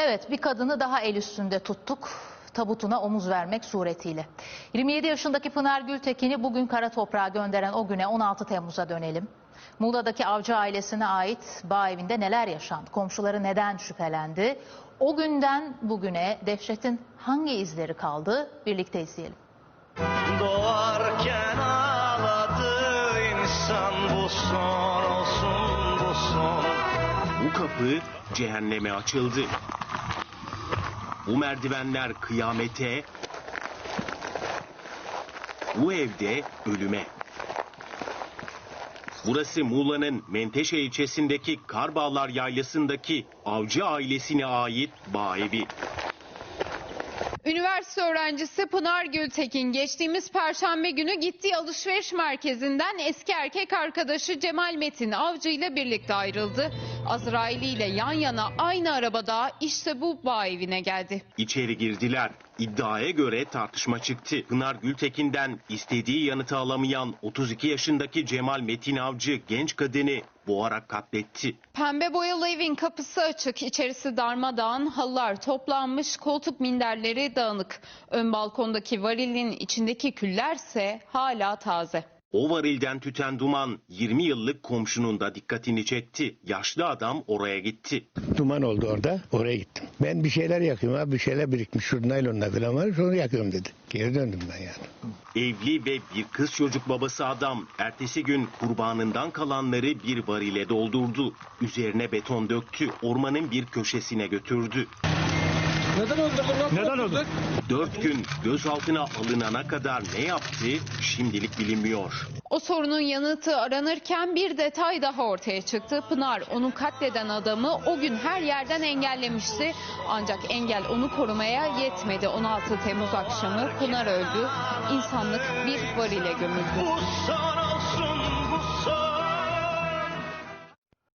Evet bir kadını daha el üstünde tuttuk. Tabutuna omuz vermek suretiyle. 27 yaşındaki Pınar Gültekin'i bugün kara toprağa gönderen o güne 16 Temmuz'a dönelim. Muğla'daki avcı ailesine ait bağ evinde neler yaşandı? Komşuları neden şüphelendi? O günden bugüne dehşetin hangi izleri kaldı? Birlikte izleyelim. Doğarken ağladı insan bu son olsun bu son Bu kapı cehenneme açıldı. Bu merdivenler kıyamete, bu evde ölüme. Burası Muğla'nın Menteşe ilçesindeki Karbağlar Yaylası'ndaki avcı ailesine ait bağ evi. Üniversite öğrencisi Pınar Gültekin geçtiğimiz perşembe günü gittiği alışveriş merkezinden eski erkek arkadaşı Cemal Metin Avcı ile birlikte ayrıldı. Azraili ile yan yana aynı arabada işte bu bağ evine geldi. İçeri girdiler. İddiaya göre tartışma çıktı. Pınar Gültekin'den istediği yanıtı alamayan 32 yaşındaki Cemal Metin Avcı genç kadını boğarak katletti. Pembe boyalı evin kapısı açık, içerisi darmadağın, halılar toplanmış, koltuk minderleri dağınık. Ön balkondaki varilin içindeki küllerse hala taze. O varilden tüten duman 20 yıllık komşunun da dikkatini çekti. Yaşlı adam oraya gitti. Duman oldu orada. Oraya gittim. Ben bir şeyler yakıyorum abi. Bir şeyler birikmiş. Şurada naylonlar falan var. Sonra yakıyorum dedi. Geri döndüm ben yani. Evli ve bir kız çocuk babası adam ertesi gün kurbanından kalanları bir varile doldurdu. Üzerine beton döktü. Ormanın bir köşesine götürdü. Neden öldü? Dört gün gözaltına alınana kadar ne yaptı şimdilik bilinmiyor. O sorunun yanıtı aranırken bir detay daha ortaya çıktı. Pınar onu katleden adamı o gün her yerden engellemişti. Ancak engel onu korumaya yetmedi. 16 Temmuz akşamı Pınar öldü. İnsanlık bir varile gömüldü. Bu